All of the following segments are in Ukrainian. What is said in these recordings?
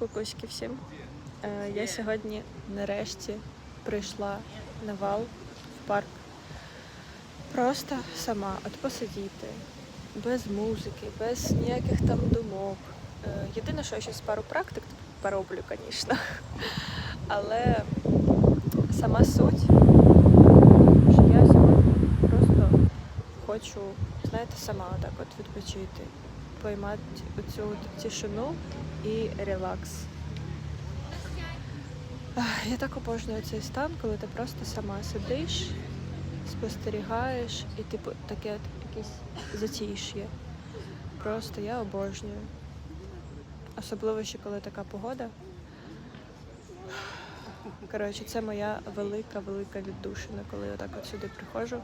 Кукуськи всім. Е, Я сьогодні нарешті прийшла на вал в парк. Просто сама, от посидіти, без музики, без ніяких там думок. Е, Єдине, що я ще пару практик пороблю, звісно. Але сама суть, що я сьогодні просто хочу, знаєте, сама отак от відпочити, поймати оцю тишину і релакс. Я так обожнюю цей стан, коли ти просто сама сидиш, спостерігаєш і типу таке якесь затиш'я. Просто я обожнюю. Особливо ще коли така погода. Коротше, це моя велика-велика віддушина, коли я так от сюди приходжу.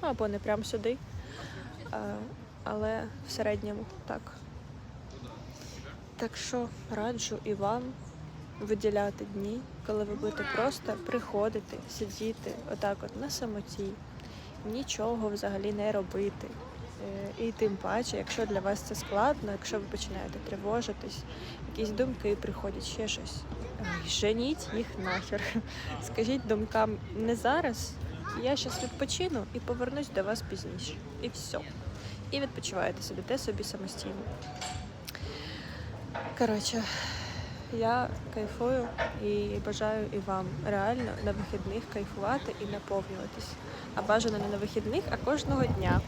Або не прямо сюди, але в середньому так. Так що раджу і вам виділяти дні, коли ви будете просто приходити, сидіти отак от на самоті, нічого взагалі не робити. Е, І тим паче, якщо для вас це складно, якщо ви починаєте тривожитись, якісь думки приходять, ще щось. Женіть їх нахер. Скажіть думкам не зараз. Я зараз відпочину і повернусь до вас пізніше. І все. І відпочиваєте, сидите собі самостійно. Коротше, я кайфую і бажаю і вам реально на вихідних кайфувати і наповнюватись. А бажано не на вихідних, а кожного дня.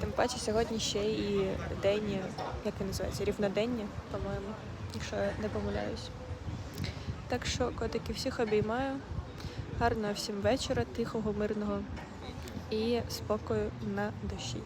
Тим паче сьогодні ще і день, як він називається, рівнодення, по-моєму, якщо я не помиляюсь. Так що, котики, всіх обіймаю. Гарного всім вечора, тихого, мирного і спокою на душі.